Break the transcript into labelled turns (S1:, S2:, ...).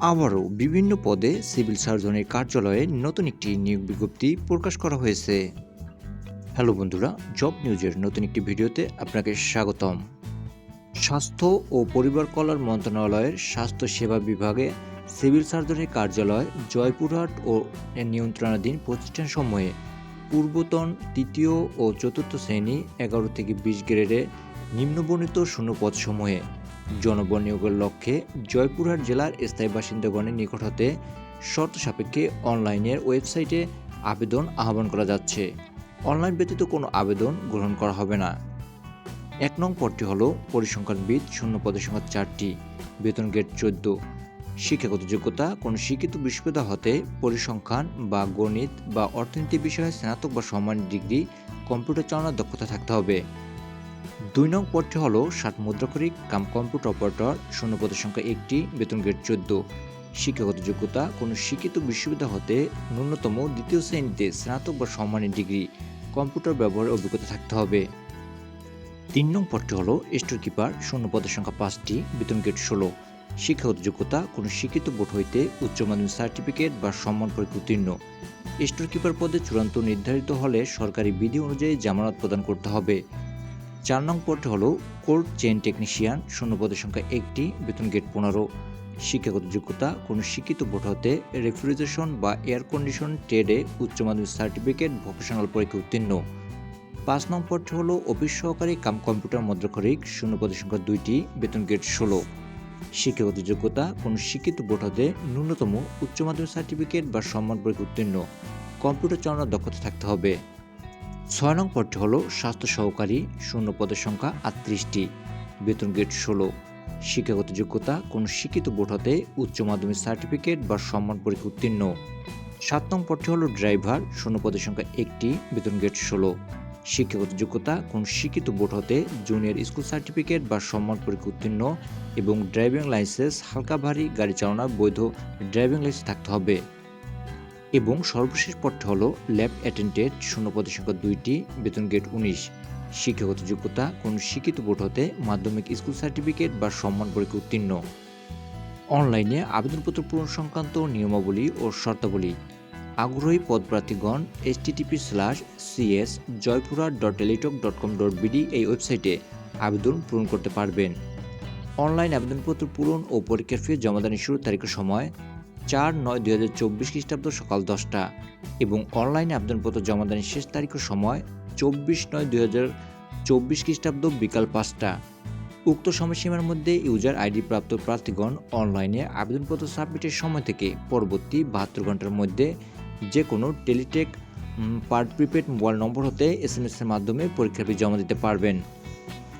S1: আবারও বিভিন্ন পদে সিভিল সার্জনের কার্যালয়ে নতুন একটি নিয়োগ বিজ্ঞপ্তি প্রকাশ করা হয়েছে। হ্যালো বন্ধুরা, জব নিউজের নতুন একটি ভিডিওতে আপনাকে স্বাগতম। স্বাস্থ্য ও পরিবার কল্যাণ মন্ত্রণালয়ের স্বাস্থ্য সেবা বিভাগে সিভিল সার্জনের কার্যালয় জয়পুরহাট ও নিয়ন্ত্রণাধীন প্রতিষ্ঠানসমূহে পূর্বতন তৃতীয় ও চতুর্থ শ্রেণি এগারো থেকে বিশ গ্রেডে নিম্নবর্ণিত শূন্যপদসমূহে জনবল নিয়োগের লক্ষ্যে জয়পুরহাট জেলার স্থায়ী বাসিন্দাগণের নিকট হতে শর্ত সাপেক্ষে অনলাইনের ওয়েবসাইটে আবেদন আহ্বান করা যাচ্ছে। অনলাইন ব্যতীত কোনো আবেদন গ্রহণ করা হবে না। এক নং পদটি হল পরিসংখ্যানবিদ, শূন্য পদের সংখ্যা চারটি। বেতন গেট চোদ্দ। শিক্ষাগত যোগ্যতা, কোনো শিক্ষিত বিশ্ববিদ্যালয় হতে পরিসংখ্যান বা গণিত বা অর্থনীতি বিষয়ে স্নাতক বা সম্মান ডিগ্রি, কম্পিউটার চালানোর দক্ষতা থাকতে হবে। দুই নং পদটি হল ষাট মুদ্রাক্ষরিক কাম কম্পিউটার অপারেটর শূন্য পদের সংখ্যা একটি বেতন গ্রেড চোদ্দ। শিক্ষাগত যোগ্যতা, কোনো শিক্ষিত বিশ্ববিদ্যালয় হতে ন্যূনতম দ্বিতীয় শ্রেণীতে স্নাতক বা সম্মানের ডিগ্রি। কম্পিউটার ব্যবহারের অভিজ্ঞতা থাকতে হবে। তিন নং পদটি হল স্টোর কিপার শূন্য পদের সংখ্যা পাঁচটি বেতন গ্রেড ষোলো। শিক্ষাগত যোগ্যতা, কোনো শিক্ষিত বোর্ড হইতে উচ্চ মাধ্যমিক সার্টিফিকেট বা সম্মান পরীক্ষা উত্তীর্ণ। স্টোর কিপার পদে চূড়ান্ত নির্ধারিত হলে সরকারি বিধি অনুযায়ী জামানত প্রদান করতে হবে। চার নং পদটি হল কোল্ড চেইন টেকনিশিয়ান, শূন্য পদের সংখ্যা একটি, বেতন গেট পনেরো। শিক্ষাগত যোগ্যতা, কোনো শিক্ষিত বোর্ড হতে রেফ্রিজারেশন বা এয়ার কন্ডিশন, ট্রেডে উচ্চ মাধ্যমিক সার্টিফিকেট, ভোকেশনাল পরীক্ষা উত্তীর্ণ। পাঁচ নং পদটি হল অফিস সহকারী কাম কম্পিউটার মুদ্রাক্ষরিক, শূন্য পদের সংখ্যা দুইটি, বেতন গেট ষোলো। শিক্ষাগত যোগ্যতা, কোনো শিক্ষিত বোর্ড হতে ন্যূনতম উচ্চ মাধ্যমিক সার্টিফিকেট বা সম্মান পরীক্ষা উত্তীর্ণ। কম্পিউটার চালানোর দক্ষতা থাকতে হবে। ছয় নং পদটি হল স্বাস্থ্য সহকারী, শূন্য পদের সংখ্যা আটত্রিশটি। বেতন গেট ষোলো। শিক্ষাগত যোগ্যতা, কোনো শিক্ষিত বোর্ড হতে উচ্চ মাধ্যমিক সার্টিফিকেট বা সম্মান পরীক্ষা উত্তীর্ণ। সাত নং পদটি হল ড্রাইভার শূন্য পদের সংখ্যা একটি, বেতন গেট ষোলো। শিক্ষাগত যোগ্যতা, কোন শিক্ষিত বোর্ড হতে জুনিয়র স্কুল সার্টিফিকেট বা সম্মান পরীক্ষা উত্তীর্ণ এবং ড্রাইভিং লাইসেন্স হালকা ভারী গাড়ি চালানোর বৈধ ড্রাইভিং লাইসেন্স থাকতে হবে। এবং সর্বশেষ পদটি হল ল্যাব অ্যাটেন্ডেড শূন্য পদের সংখ্যা দুইটি, বেতন গেট উনিশ। শিক্ষাগত যোগ্যতা, কোন শিক্ষিত বোর্ড হতে মাধ্যমিক স্কুল সার্টিফিকেট বা সম্মান পরীক্ষা উত্তীর্ণ। অনলাইনে আবেদনপত্র পূরণ সংক্রান্ত নিয়মাবলী ও শর্তাবলী। আগ্রহী পদপ্রার্থীগণ HTTP slash CS Jaipura dot Teletalk dot com dot BD এই ওয়েবসাইটে আবেদন পূরণ করতে পারবেন। অনলাইন আবেদনপত্র পূরণ ও পরীক্ষার ফি জমাদানের শুরুর তারিখের সময় চার নয় দুই হাজার চব্বিশ খ্রিস্টাব্দ সকাল দশটা এবং অনলাইনে আবেদনপত্র জমাদানের শেষ তারিখের সময় চব্বিশ নয় দুই হাজার চব্বিশ খ্রিস্টাব্দ বিকাল পাঁচটা। উক্ত সময়সীমার মধ্যে ইউজার আইডি প্রাপ্ত প্রার্থীগণ অনলাইনে আবেদনপত্র সাবমিটের সময় থেকে পরবর্তী বাহাত্তর ঘণ্টার মধ্যে যে কোনো টেলিটেক পার্ট প্রিপেড মোবাইল নম্বর হতে এস এম এর মাধ্যমে পরীক্ষার ফি জমা দিতে পারবেন।